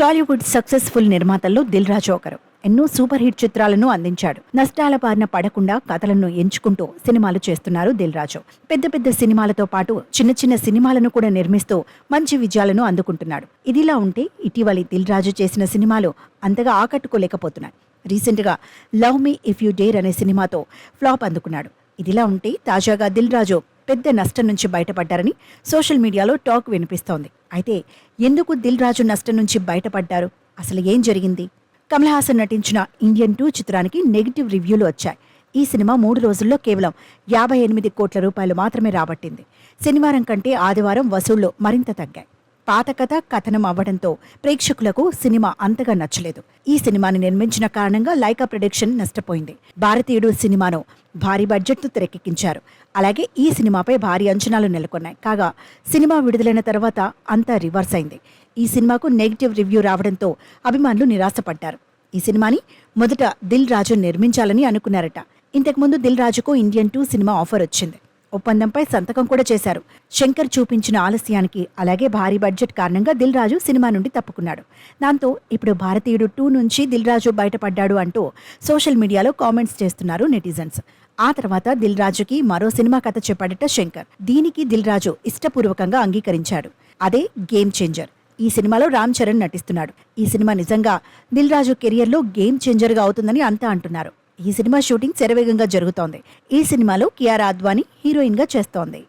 Tollywood successful నిర్మాతల్లో దిల్ రాజు ఒకరు. ఎన్నో సూపర్ హిట్ చిత్రాలను అందించాడు. నష్టాల బారిన పడకుండా కథలను ఎంచుకుంటూ సినిమాలు చేస్తున్నారు దిల్ రాజు. పెద్ద పెద్ద సినిమాలతో పాటు చిన్న చిన్న సినిమాలను కూడా నిర్మిస్తూ మంచి విజయాలను అందుకుంటున్నాడు. ఇదిలా ఉంటే ఇటీవలి దిల్ రాజు చేసిన సినిమాలు అంతగా ఆకట్టుకోలేకపోతున్నాయి. రీసెంట్గా love me if you dare అనే సినిమాతో ఫ్లాప్ అందుకున్నాడు. ఇదిలా ఉంటే తాజాగా దిల్ రాజు పెద్ద నష్టం నుంచి బయటపడ్డారని సోషల్ మీడియాలో టాక్ వినిపిస్తోంది. అయితే ఎందుకు దిల్ రాజు నష్టం నుంచి బయటపడ్డారు? అసలు ఏం జరిగింది? కమల్ హాసన్ నటించిన ఇండియన్ టూ చిత్రానికి నెగిటివ్ రివ్యూలు వచ్చాయి. ఈ సినిమా మూడు రోజుల్లో కేవలం యాభై ఎనిమిది కోట్ల రూపాయలు మాత్రమే రాబట్టింది. శనివారం కంటే ఆదివారం వసూళ్ళు మరింత తగ్గాయి. పాత కథ కథనం అవ్వడంతో ప్రేక్షకులకు సినిమా అంతగా నచ్చలేదు. ఈ సినిమాని నిర్మించిన కారణంగా లైకా ప్రొడక్షన్ నష్టపోయింది. భారతీయుడు సినిమాను భారీ బడ్జెట్తో తెరకెక్కించారు. అలాగే ఈ సినిమాపై భారీ అంచనాలు నెలకొన్నాయి. కాగా సినిమా విడుదలైన తర్వాత అంతా రివర్స్ అయింది. ఈ సినిమాకు నెగిటివ్ రివ్యూ రావడంతో అభిమానులు నిరాశపడ్డారు. ఈ సినిమాని మొదట దిల్ రాజు నిర్మించాలని అనుకున్నారట. ఇంతకుముందు దిల్ రాజుకు ఇండియన్ టూ సినిమా ఆఫర్ వచ్చింది. ఒప్పందంపై సంతకం కూడా చేశారు. శంకర్ చూపించిన ఆలస్యానికి అలాగే భారీ బడ్జెట్ కారణంగా దిల్ రాజు సినిమా నుండి తప్పుకున్నాడు. దాంతో ఇప్పుడు భారతీయుడు టూ నుంచి దిల్ రాజు బయటపడ్డాడు అంటూ సోషల్ మీడియాలో కామెంట్స్ చేస్తున్నారు నెటిజన్స్. ఆ తర్వాత దిల్ రాజుకి మరో సినిమా కథ చెప్పాడట శంకర్. దీనికి దిల్ రాజు ఇష్టపూర్వకంగా అంగీకరించాడు. అదే గేమ్ చేంజర్. ఈ సినిమాలో రామ్ చరణ్ నటిస్తున్నాడు. ఈ సినిమా నిజంగా దిల్ రాజు కెరియర్లో గేమ్ చేంజర్గా అవుతుందని అంతా అంటున్నారు. ఈ సినిమా షూటింగ్ శరవేగంగా జరుగుతోంది. ఈ సినిమాలో కియారా అద్వానీ హీరోయిన్గా చేస్తోంది.